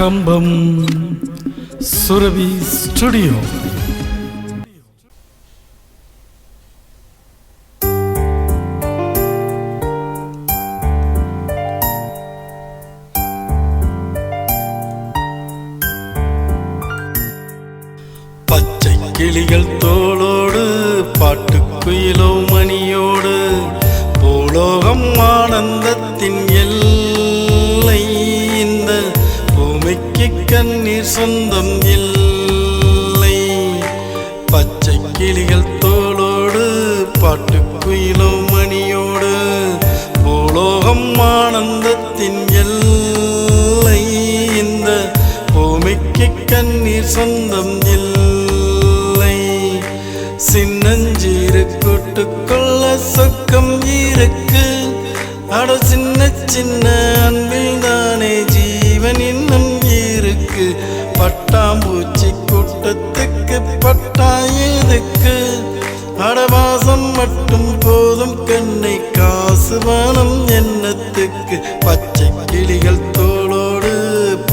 கம்பம் சுரவி studio. பச்சை கிளிகள் தோளோடு பாட்டுக்குயிலோ மணியோடு பூலோகம் ஆனந்தத்தின் எல்லை இந்த கண்ணீர் சொந்தம் இல்லை. பச்சை கிளிகள் தோளோடு பாட்டுக்குயிலோ மணியோடு பூலோகம் ஆனந்தத்தின் எல்லை. இந்த பூமிக்கு கண்ணீர் சொந்தம் இல்லை பட்டாம்பூச்சி கூட்டத்துக்கு பட்டா எதுக்கு அடவாசம் மட்டும் போதும் கண்ணை காசு வானம் எண்ணத்துக்கு பச்சை கிளிகள் தோளோடு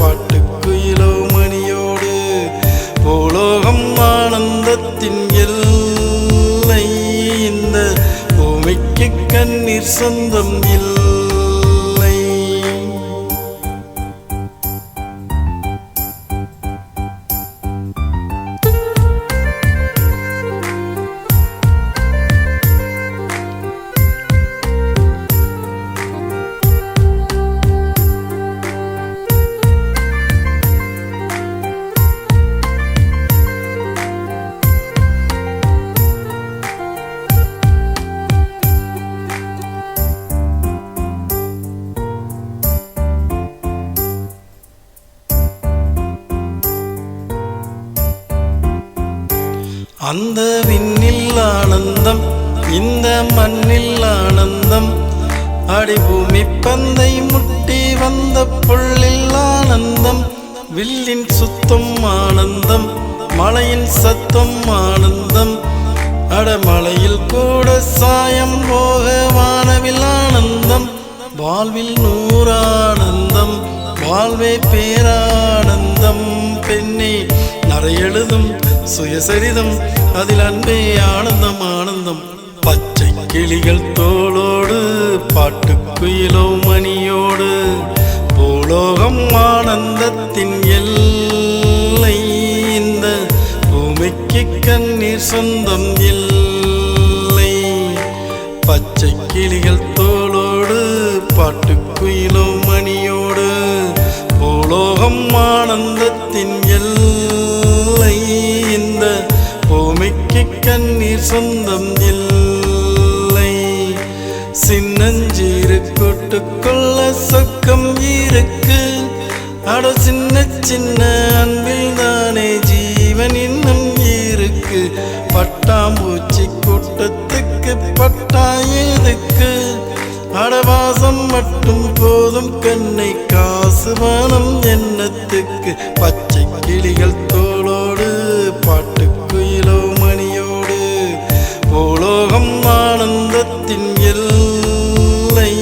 பாட்டுக்குயிலோ மணியோடு. பூலோகம் ஆனந்தத்தின் எல்லை இந்த பூமிக்கு கண்ணீர் சொந்தம் இல்லை. அந்த விண்ணில் ஆனந்தம் இந்த மண்ணில் ஆனந்தம். அடிபூமி பந்தை முட்டி வந்த புள்ளில் ஆனந்தம். வில்லின் சுத்தம் ஆனந்தம் மலையின் சத்தம் ஆனந்தம். அடமலையில் கூட சாயம் போக வானவில் ஆனந்தம். வாழ்வில் நூறானந்தம் வாழ்வே பேரானந்தம். சுயசரிதம் அதில் அன்பே ஆனந்தம் ஆனந்தம். பச்சை கிளிகள் தோளோடு பாட்டு குயிலோ மணியோடு பூலோகம் ஆனந்தத்தின் எல்லை இந்த பூமிக்கு கண்ணீர் சொந்தம் இல்லை. பச்சை கிளிகள் தோளோடு பாட்டு குயிலோ மணியோடு பூலோகம் ஆனந்தத்தின் எல்லை. இந்த பூமிக்கு கண்ணீர் சொந்தம் இல்லை. சின்னஞ்சீரு கூட்டுக்குள்ள சொக்கம் இருக்கு. அட சின்ன சின்ன அன்பில் தானே அடவாசம் மட்டும் போதும் கண்ணை காசு வானம் எண்ணத்துக்கு பச்சை கிளிகள் தோளோடு பாட்டுக்குயிலோ மணியோடு. பூலோகம் ஆனந்தத்தின் எல்லை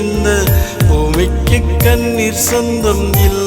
இந்த பூமிக்கு கண்ணீர் சொந்தம் இல்லை.